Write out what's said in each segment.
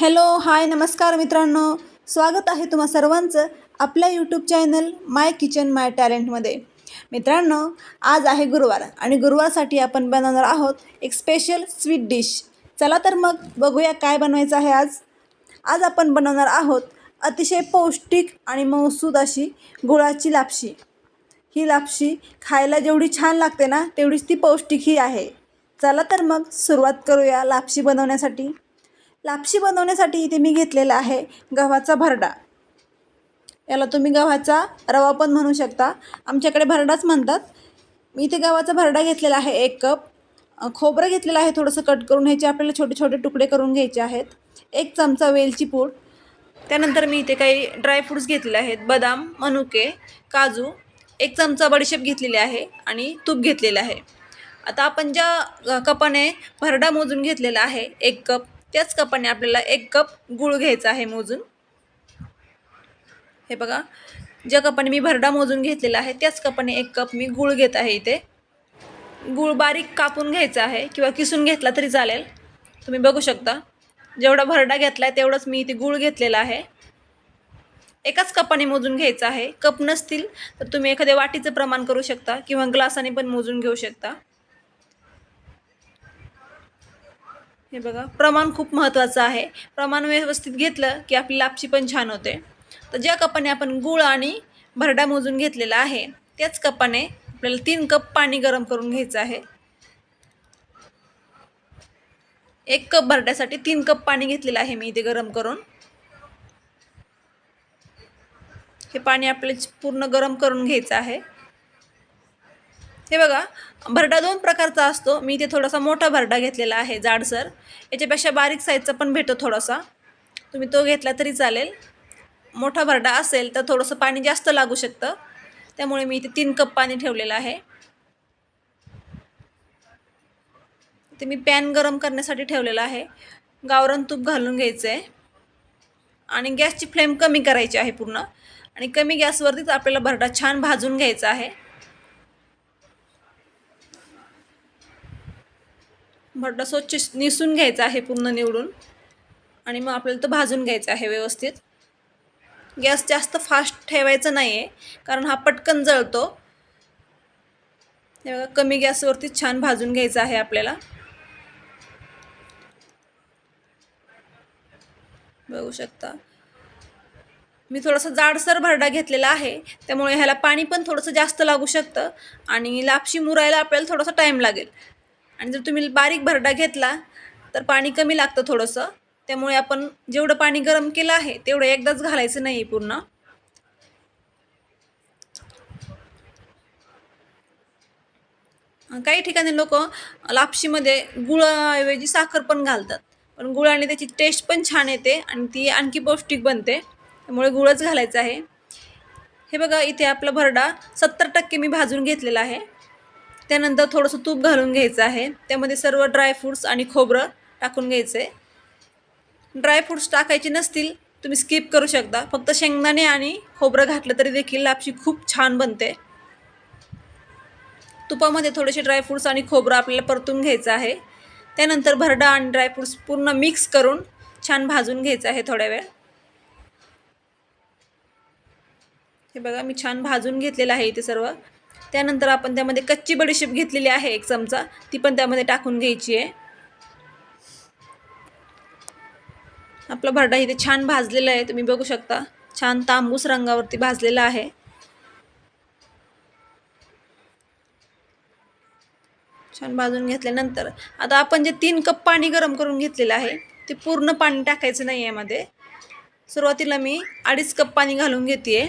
Hello hi नमस्कार मित्रांनो. स्वागत आहे तुम्हा सर्वांचं आपल्या YouTube channel my kitchen my टॅलेंटमध्ये मित्रांनो आज आहे गुरुवार आणि गुरुवारसाठी आपण बनवणार आहोत एक स्पेशल स्वीट डिश चला तर मग बघूया काय बनवायचं आहे आज. आज आपण बनवणार आहोत अतिशय पौष्टिक आणि मौसूद अशी गुळाची लापशी. ही लापशी खायला जेवढी छान लागते ना तेवढीच ती पौष्टिकही आहे. चला तर मग सुरुवात करूया लापशी बनवण्यासाठी. लापशी बनवण्यासाठी इथे मी घेतलेला आहे गव्हाचा भरडा. याला तुम्ही गव्हाचा रवा पण म्हणू शकता. आमच्याकडे भरडाच म्हणतात. मी इथे गव्हाचा भरडा घेतलेला आहे एक कप. खोबरं घेतलेलं आहे थोडंसं कट करून ह्याचे आपल्याला छोटे छोटे तुकडे करून घ्यायचे आहेत. एक चमचा वेलची पूड. त्यानंतर मी इथे काही ड्रायफ्रूट्स घेतलेले आहेत. बदाम मनुके काजू एक चमचा बडीशेप घेतलेली आहे आणि तूप घेतलेलं आहे. आता आपण ज्या कपाने भरडा मोजून घेतलेला आहे एक कप. त्याच कपाने आपल्याला एक कप गूळ घ्यायचा आहे मोजून. हे बघा ज्या कपाने मी भरडा मोजून घेतलेला आहे त्याच कपाने एक कप मी गूळ घेत आहे इथे. गूळ बारीक कापून घ्यायचा आहे किंवा किसून घेतला तरी चालेल. तुम्ही बघू शकता जेवढा भरडा घेतला आहे तेवढंच मी इथे गूळ घेतलेला आहे. एकाच कपाने मोजून घ्यायचं आहे. कप नसतील तर तुम्ही एखाद्या वाटीचं प्रमाण करू शकता किंवा ग्लासाने पण मोजून घेऊ शकता. हे बघा प्रमाण खूप महत्त्वाचं आहे. प्रमाण व्यवस्थित घेतलं की आपली लापशी पण छान होते. तर ज्या कपाने आपण गूळ आणि भरडा मोजून घेतलेला आहे त्याच कपाने आपल्याला तीन कप पाणी गरम करून घ्यायचं आहे. एक कप भरड्यासाठी तीन कप पाणी घेतलेलं आहे मी इथे गरम करून. हे पाणी आपल्याला पूर्ण गरम करून घ्यायचं आहे. हे बघा भरडा दोन प्रकारचा असतो. मी इथे थोडासा मोठा भरडा घेतलेला आहे जाडसर. याच्यापेक्षा बारीक साईजचा पण भेटतो थोडासा. तुम्ही तो घेतला तरी चालेल. मोठा भरडा असेल तर थोडंसं पाणी जास्त लागू शकतं. त्यामुळे मी इथे तीन कप पाणी ठेवलेलं आहे. ते मी पॅन गरम करण्यासाठी ठेवलेलं आहे. गावरान तूप घालून घ्यायचं आहे आणि गॅसची फ्लेम कमी करायची आहे पूर्ण. आणि कमी गॅसवरतीच आपल्याला भरडा छान भाजून घ्यायचा आहे. भरडा स्वच्छ निसून घ्यायचा आहे पूर्ण निवडून आणि मग आपल्याला तो भाजून घ्यायचा आहे व्यवस्थित. गॅस जास्त फास्ट ठेवायचा नाही आहे कारण हा पटकन जळतो. हे बघा कमी गॅसवरती छान भाजून घ्यायचा आहे आपल्याला. बघू शकता. मी थोडासा जाडसर भरडा घेतलेला आहे त्यामुळे ह्याला पाणी पण थोडंसं जास्त लागू शकतं आणि लापशी मुरायला आपल्याला थोडासा टाईम लागेल. आणि जर तुम्ही बारीक भरडा घेतला तर पाणी कमी लागतं थोडंसं. त्यामुळे आपण जेवढं पाणी गरम केलं आहे तेवढं एकदाच घालायचं नाही पूर्ण. काही ठिकाणी लोक लापशीमध्ये गुळाऐवजी साखर पण घालतात. पण गुळाने त्याची टेस्ट पण छान येते आणि ती आणखी पौष्टिक बनते. त्यामुळे गुळच घालायचं आहे. हे बघा इथे आपला भरडा सत्तर टक्के मी भाजून घेतलेला आहे. त्यानंतर थोडंसं तूप घालून घ्यायचं आहे. त्यामध्ये सर्व ड्रायफ्रूट्स आणि खोबरं टाकून घ्यायचं. आहे ड्रायफ्रूट्स टाकायचे नसतील तुम्ही स्किप करू शकता. फक्त शेंगदाणे आणि खोबरं घातलं तरी देखील लापशी खूप छान बनते. तुपामध्ये थोडेसे ड्रायफ्रूट्स आणि खोबरं आपल्याला परतून घ्यायचं आहे. त्यानंतर भरडा आणि ड्रायफ्रूट्स पूर्ण मिक्स करून छान भाजून घ्यायचं आहे थोड्या वेळ. हे बघा मी छान भाजून घेतलेलं आहे इथे सर्व. त्यानंतर आपण त्यामध्ये कच्ची बडीशेप घेतलेली आहे एक चमचा. ती पण त्यामध्ये टाकून घ्यायची आहे. आपला भरडा इथे छान भाजलेला आहे. तुम्ही बघू शकता. छान तांबूस रंगावरती भाजलेला आहे. छान भाजून घेतल्यानंतर आता आपण जे तीन कप पाणी गरम करून घेतलेलं आहे ते पूर्ण पाणी टाकायचं नाही यामध्ये. सुरुवातीला मी अडीच कप पाणी घालून घेते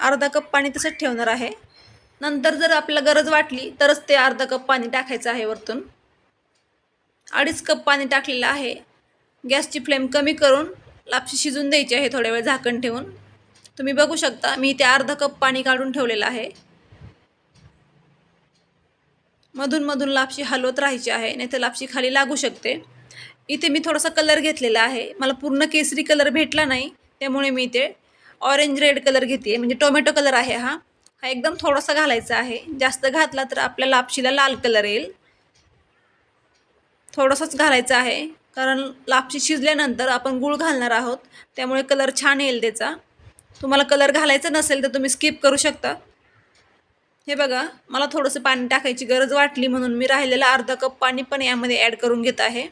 अर्धा कप पाणी तसंच ठेवणार आहे. नंतर जर आपल्याला गरज वाटली तरच ते अर्धा कप पाणी टाकायचं आहे वरतून. अडीच कप पाणी टाकलेलं आहे. गॅसची फ्लेम कमी करून लापशी शिजून द्यायची आहे थोड्या वेळ झाकण ठेवून. तुम्ही बघू शकता मी इथे अर्धा कप पाणी काढून ठेवलेलं आहे. मधून मधून लापशी हलवत राहायची आहे नाही तर लापशी खाली लागू शकते. इथे मी थोडासा कलर घेतलेला आहे. मला पूर्ण केसरी कलर भेटला नाही त्यामुळे मी इथे ऑरेंज रेड कलर घेते म्हणजे टोमॅटो कलर आहे हा. हा एकदम थोडासा घालायचा आहे. जास्त घातला तर आपल्या लापशीला लाल कलर येईल. थोडंसंच घालायचं आहे. कारण लापशी शिजल्यानंतर आपण गूळ घालणार आहोत. त्यामुळे कलर छान येईल त्याचा. तुम्हाला कलर घालायचा नसेल तर तुम्ही स्किप करू शकता. हे बघा मला थोडंसं पाणी टाकायची गरज वाटली म्हणून मी राहिलेला अर्धा कप पाणी पण यामध्ये ॲड करून घेत आहे.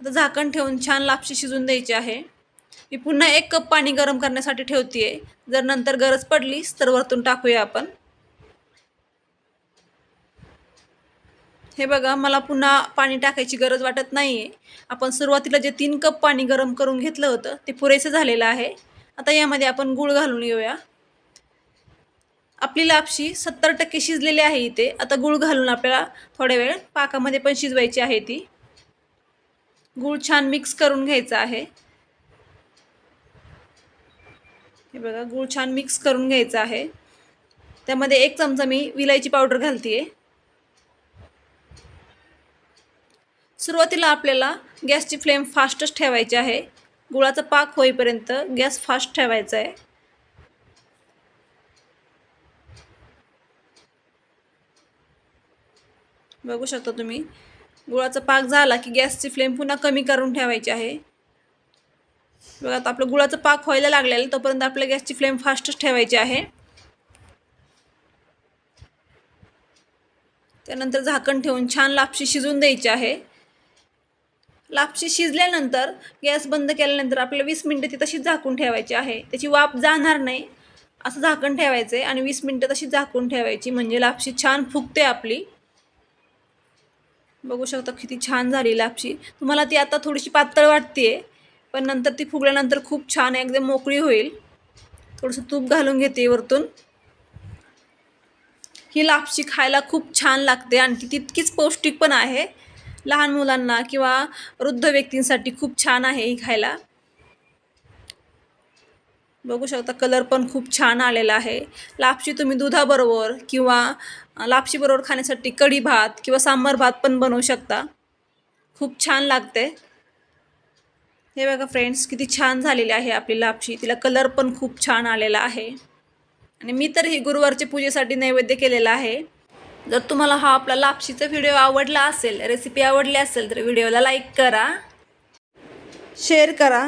आता झाकण ठेवून छान लापशी शिजून द्यायची आहे. मी पुन्हा एक कप पाणी गरम करण्यासाठी ठेवते जर नंतर गरज पडलीच तर वरतून टाकूया आपण. हे बघा मला पुन्हा पाणी टाकायची गरज वाटत नाही आहे आपण सुरुवातीला जे तीन कप पाणी गरम करून घेतलं होतं ते पुरेसं झालेलं आहे. आता यामध्ये आपण गूळ घालून येऊया आपली लापशी सत्तर टक्के शिजलेली आहे इथे. आता गूळ घालून आपल्याला थोड्या वेळ पाकामध्ये पण शिजवायची आहे ती. गूळ छान मिक्स करून घ्यायचा आहे. हे बघा गूळ छान मिक्स करून घ्यायचं आहे. त्यामध्ये एक चमचा मी विलायची पावडर घालते सुरुवातीला आपल्याला गॅसची फ्लेम फास्टच ठेवायची आहे. गुळाचा पाक होईपर्यंत गॅस फास्ट ठेवायचा आहे. बघू शकता तुम्ही गुळाचा पाक झाला की गॅसची फ्लेम पुन्हा कमी करून ठेवायची आहे. बघा आता आपलं गुळाचं पाक व्हायला लागलेलं तोपर्यंत आपल्या गॅसची फ्लेम फास्टच ठेवायची आहे. त्यानंतर झाकण ठेवून छान लापशी शिजून द्यायची आहे. लापशी शिजल्यानंतर गॅस बंद केल्यानंतर आपल्याला वीस मिनटं ती तशीच झाकून ठेवायची आहे. त्याची वाफ जाणार नाही असं झाकण ठेवायचं आहे आणि वीस मिनटं तशीच झाकून ठेवायची म्हणजे लापशी छान फुगते आपली. बघू शकता किती छान झाली लापशी. तुम्हाला ती आता थोडीशी पातळ वाटते पण नंतर ती फुगल्यानंतर खूप छान एकदम मोकळी होईल. थोडंसं तूप घालून घेते वरतून. ही लापशी खायला खूप छान लागते आणि ती तितकीच पौष्टिक पण आहे. लहान मुलांना किंवा वृद्ध व्यक्तींसाठी खूप छान आहे ही खायला. बघू शकता कलर पण खूप छान आलेला आहे. लापशी तुम्ही दुधाबरोबर किंवा लापशीबरोबर खाण्यासाठी कढी भात किंवा सांबार भात पण बनवू शकता. खूप छान लागते. हे बघा फ्रेंड्स किती छान झालेली आहे आपली लापशी. तिला कलर पण खूप छान आलेला आहे. आणि मी तर ही गुरुवारच्या पूजेसाठी नैवेद्य केलेला आहे. जर तुम्हाला हा आपला लापशीचा व्हिडिओ आवडला असेल रेसिपी आवडली असेल तर व्हिडिओला लाईक करा. शेअर करा.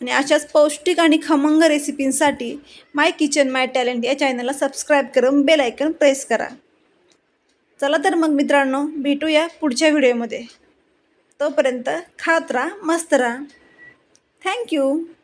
आणि अशाच पौष्टिक आणि खमंग रेसिपींसाठी माय किचन माय टॅलेंट या चॅनलला सबस्क्राईब करून बेल आयकन प्रेस करा. चला तर मग मित्रांनो भेटूया पुढच्या व्हिडिओमध्ये तोपर्यंत खात राहा मस्त राहा. Thank you.